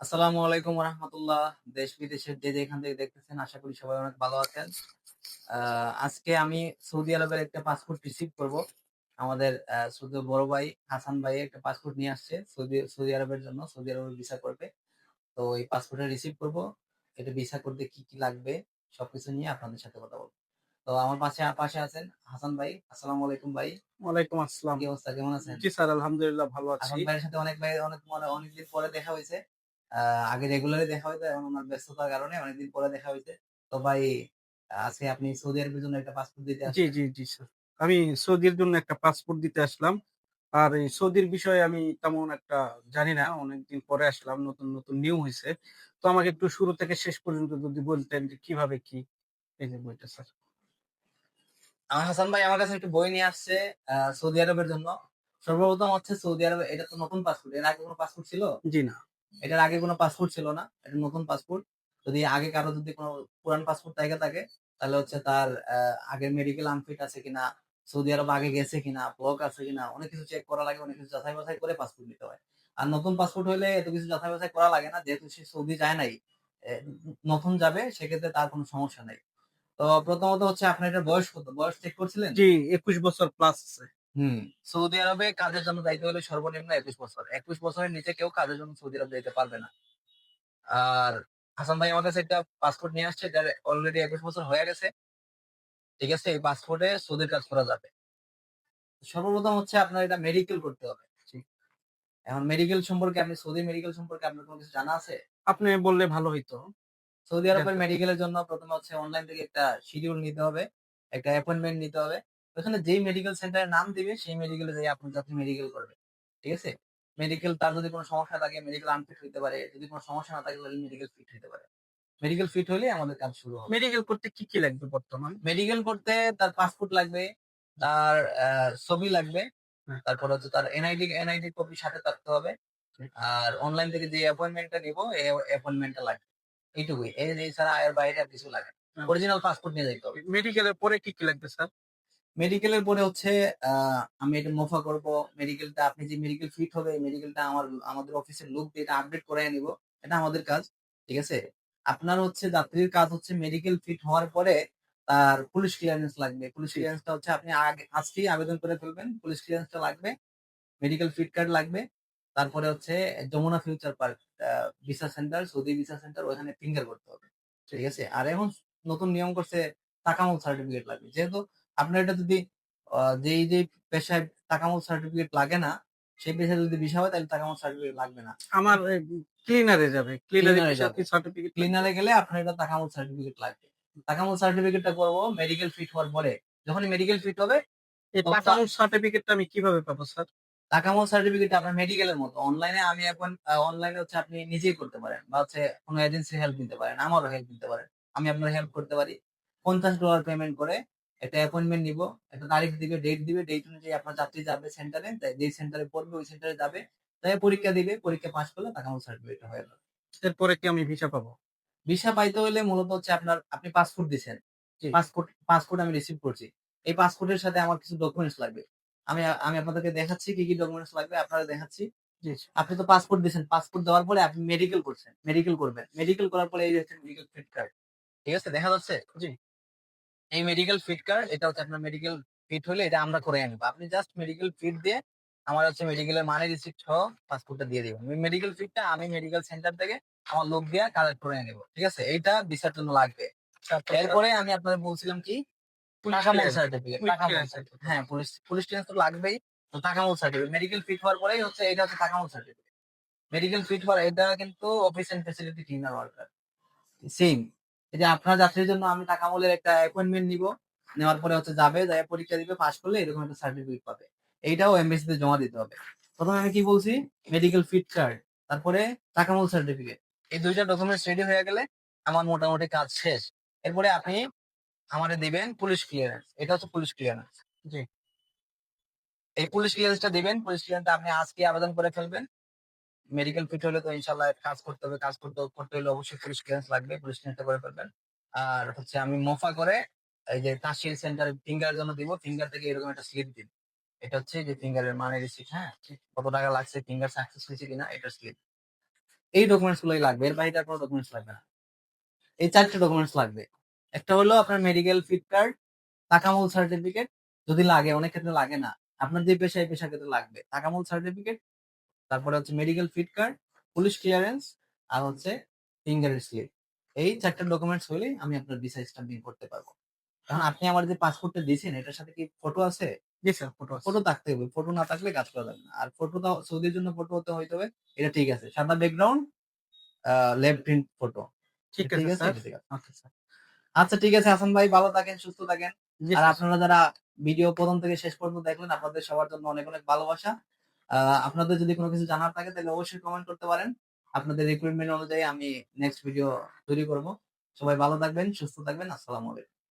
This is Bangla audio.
আসসালামু আলাইকুম রহমতুল্লাহ দেশ বিদেশের যে যেখান থেকে দেখতেছেন আশা করি সবাই অনেক ভালো আছেন। আজকে আমি সৌদি আরবের একটা পাসপোর্ট রিসিভ করব। আমাদের সৌদি বড় ভাই হাসান ভাই একটা পাসপোর্ট নিয়ে আসছে। সৌদি সৌদি আরবের জন্য সৌদি আরবের ভিসা করবে। তো এই পাসপোর্টটা রিসিভ করব। এটা ভিসা করতে কি কি লাগবে সবকিছু নিয়ে আপনাদের সাথে কথা বলব। তো আমার পাশে পাশে আছেন হাসান ভাই। আসসালামু আলাইকুম ভাই। ওয়ালাইকুম আসসালাম। কি অবস্থা কেমন আছেন? জি স্যার আলহামদুলিল্লাহ ভালো আছি। হাসান ভাইয়ের সাথে অনেক ভাই অনেক মানে অনেকদিন পরে দেখা হয়েছে। আগে রেগুলারই দেখা হইতো এখন ওনার ব্যস্ততার কারণে অনেকদিন পরে দেখা হয়েছে তো ভাই আজকে আপনি সৌদি আরবের জন্য একটা পাসপোর্ট দিতে জি জি জি স্যার আমি সৌদির জন্য একটা পাসপোর্ট দিতে আসলাম। আর এই সৌদির বিষয়ে আমি তেমন একটা জানি না অনেকদিন পরে আসলাম নতুন নতুন নিউ হয়েছে তো আমাকে একটু শুরু থেকে শেষ পর্যন্ত যদি বলতেন যে কীভাবে কি? এই যে বইটা স্যার আমার হাসান ভাই আমার কাছে একটা বই নিয়ে আসছে সৌদি আরবের জন্য। সর্বপ্রথম হচ্ছে সৌদি আরবে এটা তো নতুন পাসপোর্ট এর আগে কোনো পাসপোর্ট ছিল? জি না। এটার আগে কোনো পাসপোর্ট ছিল না, এটা নতুন পাসপোর্ট যদি আগে কারও যদি কোনো পুরান পাসপোর্ট থেকে, থাকে, তাহলে হচ্ছে তার আগের মেডিকেল আনফিট আছে কিনা, সৌদি আরব আগে গেছে কিনা ব্লক আছে কিনা, অনেক কিছু চেক করা লাগে অনেক কিছু যাচাই বাছাই করে পাসপোর্ট নিতে হয়। আর নতুন পাসপোর্ট হলে এত কিছু যাচাই বাছাই করা লাগে না, যেহেতু সে সৌদি যায় নাই নতুন যাবে, সেক্ষেত্রে তার কোনো সমস্যা নেই। তো প্রথমত হচ্ছে আপনার এটা বয়স কত? বয়স চেক করছিলেন? জি, একুশ বছর প্লাস আছে। হুম। সৌদি আরবে কাজের জন্য যাইতে হলে সর্বনিম্ন একুশ বছর। একুশ বছরের নিচে কেউ কাজের জন্য সৌদি আরব যেতে পারবে না। আর হাসান ভাই আমার কাছে একটা পাসপোর্ট নিয়ে আসছে যার অলরেডি একুশ বছর হয়ে গেছে। ঠিক আছে এই পাসপোর্টে সৌদির কাজ করা যাবে। সর্বপ্রথম হচ্ছে আপনার এটা মেডিকেল করতে হবে। এখন মেডিকেল সম্পর্কে আপনি সৌদি মেডিকেল সম্পর্কে আপনার কোনো কিছু জানা আছে? আপনি বললে ভালো হইতো। সৌদি আরবের মেডিকেলের জন্য প্রথমে হচ্ছে অনলাইন থেকে একটা শিডিউল নিতে হবে একটা অ্যাপয়েন্টমেন্ট নিতে হবে। ওখানে যেই মেডিকেল সেন্টারের নাম দিবে সেই মেডিকেলে যাই আপনি যাতে মেডিকেল করবে ঠিক আছে? মেডিকেল তার যদি কোনো সমস্যা থাকে মেডিকেল আনফিট হইতে পারে যদি কোনো সমস্যা না থাকে তাহলে মেডিকেল ফিট হইতে পারে। মেডিকেল ফিট হলে আমাদের কাজ শুরু হবে। মেডিকেল করতে কি কি লাগবে বর্তমান? মেডিকেল করতে তার পাসপোর্ট লাগবে তার ছবি লাগবে হ্যাঁ। তারপর হচ্ছে তার এনআইডি এনআইডি কপি সাথে থাকতে হবে। আর অনলাইন থেকে যে অ্যাপয়েন্টমেন্টটা নিব এই অ্যাপয়েন্টমেন্টটা লাগবে। এইটুকুই। এই এছাড়া এর বাইরে আর কিছু লাগে হ্যাঁ। অরিজিনাল পাসপোর্ট নিয়ে যাইতে হবে। মেডিকেলের পরে কি কি লাগবে স্যার মেডিকেলের পরে হচ্ছে আমি এটা মোফা করব। মেডিকেলটা আপনি যে মেডিকেল ফিট হবে এই মেডিকেলটা আমার আমাদের অফিসের লোক দিয়ে এটা আপডেট করে নিব। এটা আমাদের কাজ ঠিক আছে? আপনার হচ্ছে যাত্রীর কাজ হচ্ছে মেডিকেল ফিট হওয়ার পরে তার পুলিশ ক্লিয়ারেন্স লাগবে। পুলিশ ক্লিয়ারেন্সটা হচ্ছে আপনি আগে আজকেই আবেদন করে ফেলবেন। পুলিশ ক্লিয়ারেন্সটা লাগবে মেডিকেল ফিট কার্ড লাগবে। তারপরে হচ্ছে Jamuna future park visa center Saudi visa center ওখানে ফিঙ্গার করতে হবে ঠিক আছে? আর এখন নতুন নিয়ম করছে তাকামল সার্টিফিকেট লাগবে। যেহেতু আপনার এটা যদি যেই যেই পেশায় তাকামল সার্টিফিকেট লাগে না সেই পেশায় যদি বিষয় হয় তাহলে তাকামল সার্টিফিকেট লাগবে না। আমার ক্লিনারে যাবে। ক্লিনারে যাবে। সার্টিফিকেট ক্লিনারে গেলে আপনার এটা তাকামল সার্টিফিকেট লাগবে। তাকামল সার্টিফিকেটটা করব মেডিকেল ফিট হওয়ার পরে। যখন মেডিকেল ফিট হবে এই তো টাকা সার্টিফিকেটটা আমি কীভাবে পাবো স্যার? তাকামল সার্টিফিকেট আপনার মেডিকেলের মতো। অনলাইনে আমি এখন অনলাইনে হচ্ছে আপনি নিজেই করতে পারেন বা হচ্ছে কোনো এজেন্সি হেল্প নিতে পারেন আমারও হেল্প নিতে পারেন। আমি আপনার হেল্প করতে পারি। পঞ্চাশ ডলার পেমেন্ট করে একটা অ্যাপয়েন্টমেন্ট নিব একটা তারিখ দিবে ডেট দিবে ডেট অনুযায়ী আপনার যাত্রী যাবে সেন্টারে যেই সেন্টারে পড়বে ওই সেন্টারে যাবে তাই পরীক্ষা দিবে পরীক্ষা পাস করলে তাকামল সার্টিফিকেট হয়ে যাবে। এরপরে কি আমি ভিসা পাবো? ভিসা পাইতে হলে মূলত হচ্ছে আপনার আপনি পাসপোর্ট দিচ্ছেন। পাসপোর্ট পাসপোর্ট আমি রিসিভ করছি। এই পাসপোর্টের সাথে আমার কিছু ডকুমেন্টস লাগবে। আমি আমি আপনাদেরকে দেখাচ্ছি কি কি ডকুমেন্টস লাগবে আপনারা দেখাচ্ছি। আপনি তো পাসপোর্ট দিয়েছেন পাসপোর্ট দেওয়ার পরে আপনি মেডিকেল করছেন মেডিকেল করবেন। মেডিকেল করার পরে এই যে হচ্ছে মেডিকেল ফিট কার্ড ঠিক আছে দেখা যাচ্ছে? জি। এই মেডিকেল ফিট কার্ড এটা হচ্ছে আপনার মেডিকেল ফিট হলে এটা আমরা করে আনব। আপনি জাস্ট মেডিকেল ফিট দিয়ে আমার হচ্ছে মেডিকেলের মানে রিসিপ্ট সহ পাসপোর্টটা দিয়ে দিবেন। মেডিকেল ফিটটা আমি মেডিকেল সেন্টার থেকে আমার লোক দিয়ে কালেক্ট করে নেব ঠিক আছে? এইটা ভিসার জন্য লাগবে। এরপরে আমি আপনাদের বলছিলাম কি? টাকামল সার্টিফিকেট টাকামল সার্টিফিকেট হ্যাঁ পুলিশ পুলিশ ক্লিয়ারেন্স তো লাগবেই। তো টাকামল সার্টিফিকেট মেডিকেল ফিট হওয়ার পরেই হচ্ছে এটা হচ্ছে টাকামল সার্টিফিকেট মেডিকেল ফিট হওয়ার এটা কিন্তু office and facility cleaner worker same এই যে আপনার যাত্রীর জন্য আমি টাকামলের একটা অ্যাপয়েন্টমেন্ট নিব। নেওয়ার পরে হচ্ছে যাবে যাই পরীক্ষা দিবে পাস করলে এরকম একটা সার্টিফিকেট পাবে। এইটাও এমবিসিতে জমা দিতে হবে। প্রথমে আমি কি বলছি? মেডিকেল ফিট কার্ড তারপরে টাকামল সার্টিফিকেট এই দুইটা ডকুমেন্টস রেডি হয়ে গেলে আমার মোটামুটি কাজ শেষ। এরপরে আপনি আমারে দিবেন পুলিশ ক্লিয়ারেন্স এটা হচ্ছে পুলিশ ক্লিয়ারেন্স জি। এই পুলিশ ক্লিয়ারেন্সটা দিবেন। পুলিশ ক্লিয়ারেন্সটা আপনি আজকে আবেদন করে ফেলবেন। মেডিকেল ফিট হলে তো ইনশাল্লাহ কাজ করতে হবে, কাজ করতে করতে হলে অবশ্যই পুলিশ ক্লিয়ারেন্স লাগবে পুলিশ ক্লিয়ারেন্সটা করে ফেলবেন। আর হচ্ছে আমি মোফা করে এই যে তাসিল সেন্টার ফিঙ্গার জন্য দিব ফিঙ্গার থেকে এরকম একটা স্লিপ দিন। এটা হচ্ছে যে ফিঙ্গারের মানে রিসিপ্ট হ্যাঁ? কত টাকা লাগছে ফিঙ্গার সাকসেস হয়েছে কিনা, এটা স্লিপ এই ডকুমেন্টস গুলোই লাগবে, এর বাইরে কোনো ডকুমেন্টস লাগবে না। এই চারটে ডকুমেন্টস লাগবে। একটা হলো আপনার মেডিকেল ফিট কার্ড তাকামূল সার্টিফিকেট যদি লাগে, অনেক ক্ষেত্রে লাগে না। আপনার যে পেশা এই পেশার ক্ষেত্রে লাগবে তাকামূল সার্টিফিকেট তারপরে হচ্ছে medical fit card police clearance আর হচ্ছে ফিঙ্গার স্লিপ এই চারটে ডকুমেন্টস হলেই আমি আপনার ভিসা স্টাম্পিং করতে পারব। কারণ আপনি আমার যে পাসপোর্টটা দিয়েছেন এটার সাথে কি ফটো আছে? জি স্যার ফটো আছে। ফটো থাকতে হবে ফটো না থাকলে কাজ করা যাবে না। আর ফটো সৌদির জন্য ফটো হতে হইতে হবে এটা ঠিক আছে। সাদা ব্যাকগ্রাউন্ড লেফট প্রিন্ট ফটো ঠিক আছে স্যার ঠিক আছে। স্যার আচ্ছা ঠিক আছে হাসান ভাই ভালো থাকেন সুস্থ থাকেন। আর আপনারা যারা ভিডিও প্রথম থেকে শেষ পর্যন্ত দেখলেন আপনাদের সবার জন্য অনেক অনেক ভালোবাসা। আপনাদের যদি কোনো কিছু জানার থাকে, তাহলে অবশ্যই কমেন্ট করতে পারেন। আপনাদের রিক্রুটমেন্ট অনুযায়ী আমি নেক্সট ভিডিও তৈরি করব। সবাই ভালো থাকবেন, সুস্থ থাকবেন, আসসালামু আলাইকুম।